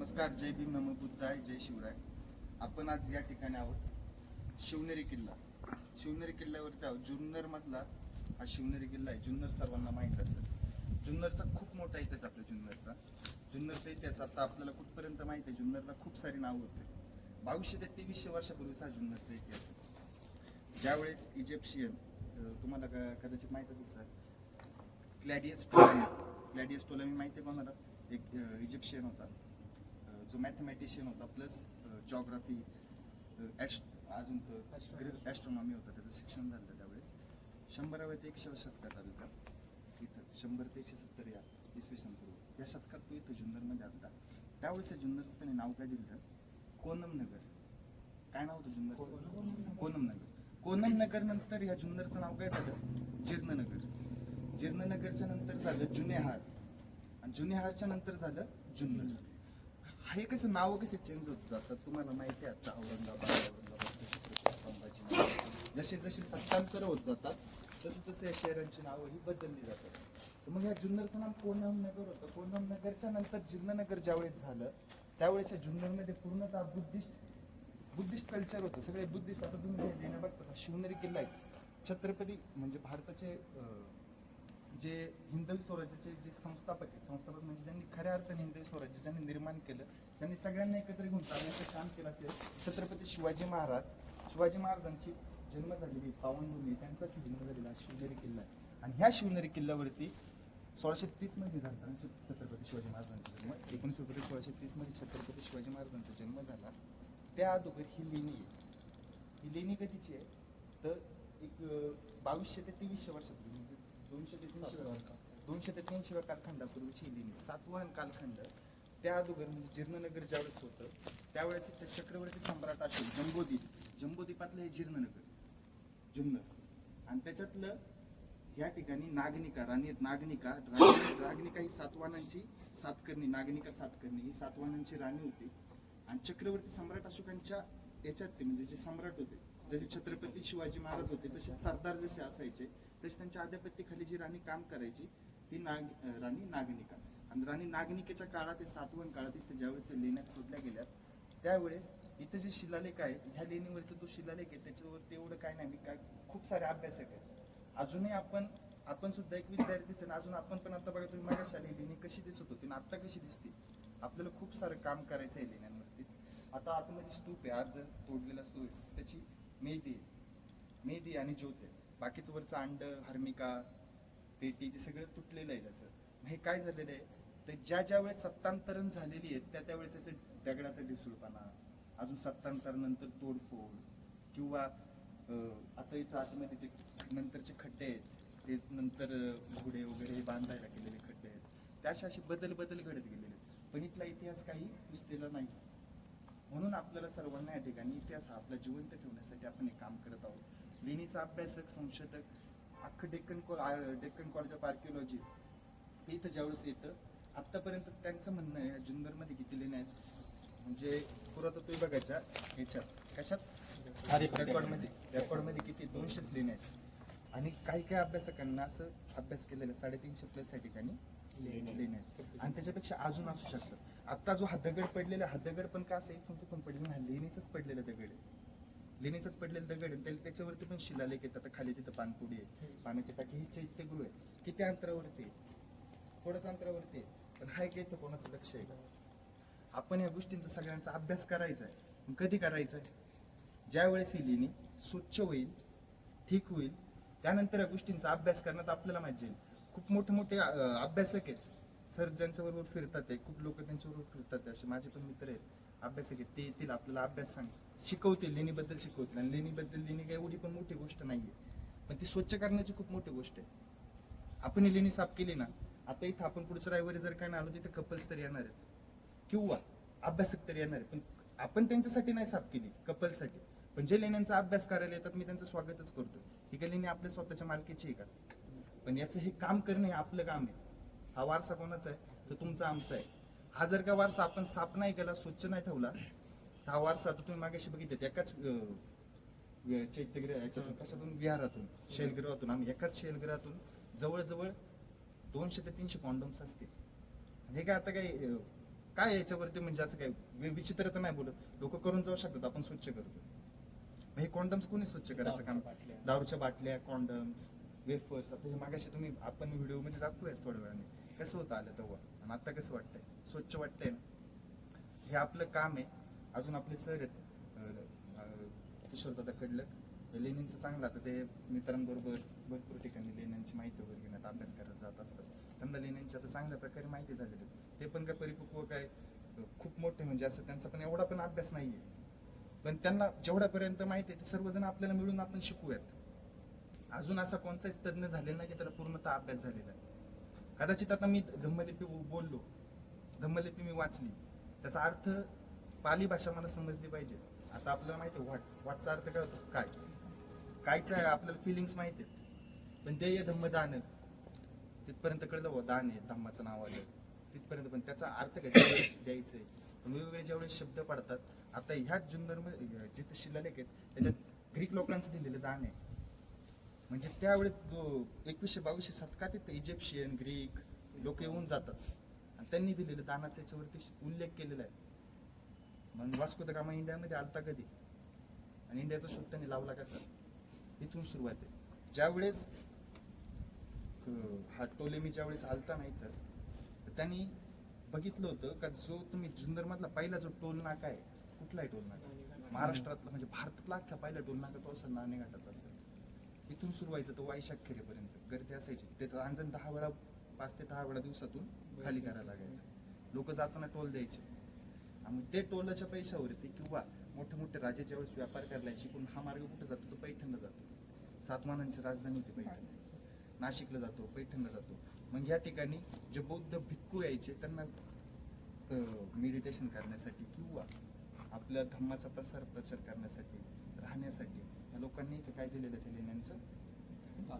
नमस्कार जय भीम नम बुद्धाय जय शिवराय. आपण आज या ठिकाणी आहोत शिवनेरी किल्ला. शिवनेरी किल्ल्यावरती आहोत. जुन्नर मधला हा शिवनेरी किल्ला आहे. जुन्नर सर्वांना माहीत असेल. जुन्नरचा खूप मोठा इतिहास आपल्या जुन्नरचा. जुन्नरचा इतिहास आता आपल्याला कुठपर्यंत माहीत आहे? जुन्नरला खूप सारी नावं होते. बावीसशे ते तेवीसशे वर्षापूर्वीचा हा जुन्नरचा इतिहास आहे. ज्यावेळेस इजिप्शियन तुम्हाला क- कदाचित माहीत असेल सर. क्लॅडियस टोलमी. क्लॅडियस टोलमी माहिती आहे कोणाला एक इजिप्शियन होता. जो मॅथमॅटिशियन होता प्लस जॉग्राफी अजून ॲस्ट्रॉनॉमी होता त्याचं शिक्षण झालं त्यावेळेस. शंभराव्या ते एकशे शतकात आलं का इथं शंभर ते एकशे सत्तर या इसवी पूर्व. या शतकात तो इथं जुन्नरमध्ये आलता. त्यावेळेस या जुन्नरचं त्याने नाव काय दिलं? कोनम नगर. काय नाव होतं जुन्नरचं? कोनम नगर. कोनम नगर. नंतर ह्या जुन्नरचं नाव काय झालं? जीर्णनगर जीर्णनगरच्या नंतर झालं जुनेहार आणि जुनेहारच्या नंतर झालं जुन्नर. हे कसं नावं कसे चेंज होत जातात तुम्हाला माहिती आहे आता? औरंगाबाद औरंगाबाद संभाजी जसे जसे सत्तांतर होत जातात तसे तसे या शहरांची नावं ही बदलली जातात. तर मग या जुन्नरचं नाव कोणम नगर होतं. कोणम नगरच्या नंतर जीर्णनगर ज्यावेळेस झालं त्यावेळेस या जुन्नरमध्ये पूर्णतः बुद्धिस्ट बुद्धिस्ट कल्चर होतं. सगळे बुद्धिस्ट आता तुम्ही लेण्या बघता शिवनेरी किल्ला आहे. छत्रपती म्हणजे भारताचे जे हिंदवी स्वराज्याचे जे संस्थापक आहे संस्थापक म्हणजे ज्यांनी खऱ्या अर्थाने हिंदवी स्वराज्य ज्यांनी निर्माण केलं त्यांनी सगळ्यांना एकत्र घेऊन चालण्याचं काम केलं असेल. छत्रपती शिवाजी महाराज शिवाजी महाराजांची जन्म झालेली पावनभूमी त्यांचाच जन्म झालेला शिवनेरी किल्ला आहे. आणि ह्या शिवनेरी किल्ल्यावरती सोळाशे तीसमध्ये झाला आणि छत्रपती शिवाजी महाराजांचा जन्म. एकोणीस फेब्रुवारी सोळाशे तीसमध्ये छत्रपती शिवाजी महाराजांचा जन्म झाला. त्या अगोदर ही लेणी आहे. ही लेणी कधीची आहे? तर एक बावीसशे ते तेवीसशे वर्षापूर्वी. दोनशे ते तीनशे दोनशे ते तीनशे कालखंडापूर्वीची ही लेणी सातवाहन कालखंड. त्या अगोदर म्हणजे जीर्णनगर ज्यावेळेस होतं त्यावेळेस त्या चक्रवर्ती सम्राट अशोक जम्बोदीप जम्बोदीपातलं हे जीर्णनगर जुन्नर. आणि त्याच्यातलं या ठिकाणी नागनिका राणी नागनिका नागनिका ही सातवाहनांची सातकर्णी नागनिका सातकर्णी. ही सातवाहनांची राणी होती. आणि चक्रवर्ती सम्राट अशोकांच्या याच्यात ते म्हणजे जे सम्राट होते जसे छत्रपती शिवाजी महाराज होते तसे सरदार जसे असायचे तसे त्यांच्या आधिपत्याखाली जी राणी काम करायची ती नाग राणी नागनिका. आणि राणी नागनिकेच्या काळात ते सातवण काळात इथे ज्यावेळेस या लेण्या खोदल्या गेल्या त्यावेळेस इथं जे शिलालेख आहेत ह्या लेणीवरती तो शिलालेख आहे त्याच्यावरती एवढं काय नाही मी काय खूप सारे अभ्यासक आहेत. अजूनही आपण आपण सुद्धा एक विद्यार्थीच आणि अजून आपण पण आता बघा तुम्ही माझ्या शालेय लेणी कशी दिसत होती आणि आत्ता कशी दिसते? आपल्याला खूप सारं काम करायचं आहे लेण्यांवरतीच. आता आतमध्ये स्तूप आहे अर्ध तोडलेला स्तूप आहे. त्याची मेहदी आहे मेहदी आणि ज्योत आहे बाकीचं वरचं अंड हर्मिका पेटी ते सगळं तुटलेलं आहे त्याचं. मग हे काय झालेलं आहे? तर ज्या ज्या वेळेस सत्तांतरण झालेली आहेत त्या त्यावेळेस त्याचं दगडाचं ढिसूळपणा अजून सत्तांतरानंतर तोडफोड किंवा आता इथं आतमध्ये जे नंतरचे खड्डे आहेत ते नंतर घोडे वगैरे हे बांधायला केलेले खड्डे आहेत. त्या अशा असे बदल बदल घडत गेलेले आहेत. पण इथला इतिहास काही पुसलेला नाही. म्हणून आपल्याला सर्वांना या ठिकाणी इतिहास हा आपला जिवंत ठेवण्यासाठी आपण हे काम करत आहोत. लेणीचा अभ्यासक संशोधक अख्खं डेक्कन को आ- डेक्कन कॉलेज ऑफ आर्किओलॉजी इथं ज्यावेळेस येतं आत्तापर्यंत त्यांचं म्हणणं आहे या जुन्नरमध्ये किती लेण्या आहेत? म्हणजे पुरातत्व विभागाच्या ह्याच्यात कशात? रेकॉर्डमध्ये रेकॉर्डमध्ये किती? दोनशेच लेण्या आहेत. आणि काही काही अभ्यासकांना असं अभ्यास केलेला साडेतीनशे प्लस या ठिकाणी लेण्या आहेत. आणि त्याच्यापेक्षा अजून असू शकतात आता जो हा दगड पडलेला हा दगड पण का असं इथून तिथून पडलेला हा लेणीचाच पडलेला दगड आहे. लेणीचाच पडलेला दगड आहे. त्याला त्याच्यावरती पण शिलालेख येतात. आता खाली तिथं पानपुडी आहे. पाण्याची टाकी ही चैत्यगृह आहे किती अंतरावरती आहे? थोडंच अंतरावरती आहे. पण हाय काय तर कोणाचं लक्ष आहे? का आपण या गोष्टींचा सगळ्यांचा अभ्यास करायचा आहे. पण कधी करायचा आहे? ज्या वेळेस ही लेणी स्वच्छ होईल ठीक होईल त्यानंतर या गोष्टींचा अभ्यास करण्यात आपल्याला मजा येईल. खूप मोठे मोठे अभ्यासक आहेत. सर ज्यांच्याबरोबर फिरतात आहे खूप लोक त्यांच्याबरोबर फिरतात आहे असे माझे पण मित्र आहेत. अभ्यासक आहेत ते येतील आपल्याला अभ्यास सांग. शिकवतील लेणीबद्दल शिकवतील. आणि लेणीबद्दल लेणी काही एवढी पण मोठी गोष्ट नाही आहे पण ती स्वच्छ करण्याची खूप मोठी गोष्ट आहे. आपण ही लेणी साफ केली ना आता इथं आपण पुढच्या रविवारी जर काय नाही आलो तिथे कपल्स तरी येणार आहेत. किंवा अभ्यासक तरी येणार आहेत. पण आपण त्यांच्यासाठी नाही साफ केली कपलसाठी पण जे लेण्यांचा अभ्यास करायला येतात मी त्यांचं स्वागतच करतो. ही काही लेणी आपल्या स्वतःच्या मालकीची आहे का? पण याचं हे काम करणं हे आपलं काम आहे. हा वारसा कोणाचा आहे? तो तुमचा आमचा आहे. हा जर का वारसा आपण साफ नाही केला स्वच्छ नाही ठेवला तर हा वारसा आता तुम्ही मागाशी बघितले एकाच चैत्यगृह याच्यातून कशातून? विहारातून शैलगृहातून. आम्ही एकाच शैलगृहातून जवळजवळ दोनशे ते तीनशे कॉन्डोम्स असतील. हे काय आता काही अं, काय याच्यावरती म्हणजे असं काय विचित्र तर नाही बोलत? लोक करून जाऊ शकतात आपण स्वच्छ करतो. मग हे कॉन्डम्स कोणी स्वच्छ करायचं काम? दारूच्या बाटल्या. दारूच्या बाटल्या कॉन्डम्स वेफर्स आता हे मागाशी तुम्ही आपण व्हिडिओमध्ये दाखवूयाच थोड्या वेळाने. कसं होतं आलं तेव्हा? आणि आता कसं वाटतंय? स्वच्छ वाटतंय ना? हे आपलं काम आहे. अजून आपले सर आहेत. किशोर दादा कडलक. हे चांगलं आता ते मित्रांबरोबर भरपूर ठिकाणी लेण्यांची माहिती वगैरे घेण्यात अभ्यास करत जात असतात. त्यांना लेण्यांची आता चांगल्या प्रकारे माहिती झालेली आहे. ते पण काय परिपक्व काय खूप मोठे म्हणजे असं त्यांचा पण एवढा पण अभ्यास नाही आहे पण त्यांना जेवढ्यापर्यंत माहिती आहे ते सर्वजण आपल्याला मिळून आपण शिकूयात. अजून असा कोणताच तज्ज्ञ झालेला नाही की त्याला पूर्णतः अभ्यास झालेला आहे कदाचित आता मी धम्मलिपी बोललो. धम्मलिपी मी वाचली. त्याचा अर्थ पाली भाषा मला समजली पाहिजे. आता आपल्याला माहिती आहे वाट वाटचा अर्थ काय होतो काय? कायचं आहे आपल्याला फिलिंग्स माहिती आहेत. पण देय धम्म दान. तिथपर्यंत कळलं बुवा दान आहे. धम्माचं नाव आलं. तिथपर्यंत पण त्याचा अर्थ काय? द्यायचं आहे पण वेगवेगळे जेवढे शब्द पडतात आता ह्याच जुन्नर जिथे शिलालेख आहेत त्याच्यात ग्रीक लोकांचं दिलेलं दान आहे. म्हणजे त्यावेळेस एकवीसशे बावीसशे शतकात तिथे इजिप्शियन ग्रीक लोक येऊन जातात. आणि त्यांनी दिलेलं दानाचा याच्यावरती उल्लेख केलेला आहे. मग वास्को द कामा इंडियामध्ये आलता कधी? आणि इंडियाचा शोध त्यांनी लावला कसा? इथून सुरुवात आहे. ज्यावेळेस हा टोलेमी ज्यावेळेस आलता नाही तर तर त्यांनी बघितलं होतं का जो तुम्ही जुन्नरमधला पहिला जो टोल नाका आहे कुठलाही टोलनाका टोल नाका? महाराष्ट्रातला म्हणजे भारतातला अख्खा पहिला टोल नाका तो असेल नाणेघाटाचा असेल. इथून सुरू व्हायचं तो वाईशाखेरीपर्यंत गर्दी असायची. ते रांजण दहा वेळा पाच ते दहा वेळा दिवसातून खाली करायला लागायचं. लोक जाताना टोल द्यायचे. आणि मग ते टोलाच्या पैशावरती किंवा मोठे मोठे राजे ज्यावेळेस व्यापार करायला शिकून हा मार्ग कुठे जातो तो पैठणला जातो. सातवानांची राजधानी होती पैठण. नाशिकला जातो पैठणला जातो. मग या ठिकाणी जे बौद्ध भिक्खू यायचे त्यांना मेडिटेशन करण्यासाठी किंवा आपल्या धम्माचा प्रसार प्रचार करण्यासाठी राहण्यासाठी लोकांनी इथं काय दिलेलं ते लेण्यांचं?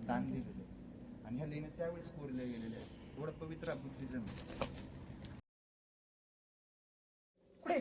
दान दिलेलं आहे. आणि ह्या लेण्या त्यावेळेस कोरल्या गेलेल्या आहेत. एवढं पवित्र बुद्धिझम आहे कुठे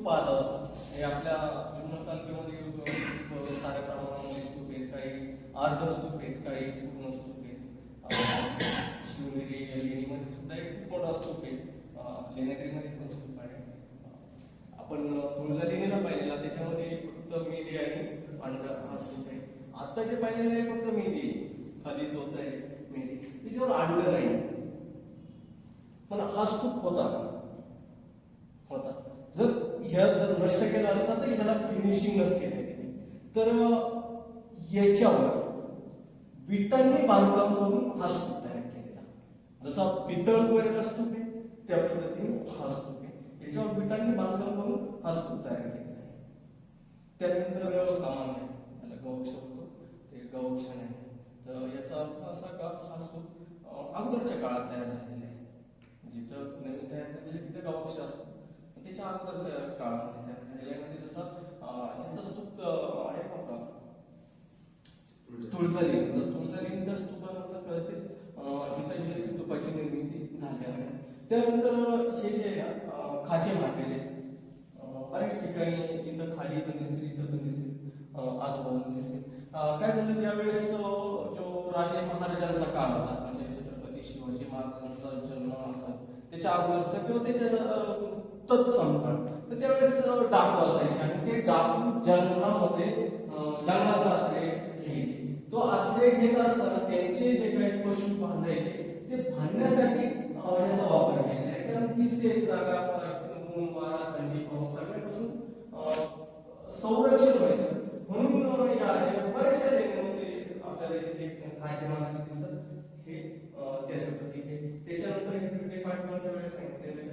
स्तूप पाहत असतो. हे आपल्या जुन्नर तालुक्यामध्ये साऱ्या प्रमाणामध्ये स्तूप आहेत काही अर्ध स्तूप आहेत काही पूर्ण स्तूप आहेत शिवनेरी लेणीमध्ये सुद्धा एक खूप मोठा स्तूप आहे अं, लेण्याद्रीमध्ये पण स्तूप आहे. आपण तुळजा लेणीला पाहिलेला त्याच्यामध्ये फक्त मेधी आणि पांढरा हा स्तूप आहे. आता जे पाहिलेलं आहे फक्त मेधी आहे. खाली जोत आहे मेधी त्याच्यावर आणलं नाही. पण हा स्तूप होता का होता जर ह्या जर नष्ट केला असता तर ह्याला फिनिशिंग नसते. तर याच्यावर विटांनी बांधकाम करून हा स्तूप तयार केलेला. जसा पितळ कोरेला स्तूप आहे त्या पद्धतीने हा स्तूप आहे याच्यावर विटांनी बांधकाम करून हा स्तूप तयार केलेला आहे. त्यानंतर कमान आहे. त्याला गवक्ष होतो ते गवक्ष नाही तर याचा अर्थ असा का हा स्तूप अगोदरच्या काळात तयार झालेला आहे जिथं नवीन तयार झालेले तिथे गवक्ष असतो पण त्याच्या अगोदरच्या काळामध्ये तयार झालेल्या आहे. म्हणजे जसं अं, ह्याचा स्तूप अं, आहे मोठा तुळजालीचा तुळजालींचा स्तूपानंतर कदाचित अं, इथं इथे स्तूपाची निर्मिती झाली असेल त्यानंतर हे जे आहे ना खाचे मांडलेले आहेत बऱ्याच ठिकाणी इथं खाली पण दिसतील इथं पण दिसतील आजूबाजूला दिसतील काय झालं त्यावेळेस जो राजे महाराजांचा काळ होता म्हणजे छत्रपती शिवाजी महाराजांचा जन्म असा त्याच्या अगोदरचा किंवा त्याच्या अं, तत्सम तर त्यावेळेस डाकू असायचे आणि ते डाकू जंगलामध्ये जंगलाचा आश्रय घ्यायचे. तो आश्रय घेत असताना त्यांचे जे काही पशु बांधायचे ते बांधण्यासाठी अं, वापर केलेला आहे. कारण ही सेफ जागा ऊन वारा थंडी पाऊस सगळ्यापासून संरक्षण व्हायचं म्हणून या अशा बऱ्याचशा लेखनामध्ये आपल्याला इथे खाचे मार्ग दिसतात. हे त्याचं प्रतीक आहे. त्याच्यानंतर इथे पाठवण्याच्या वेळेस सांगितलेलं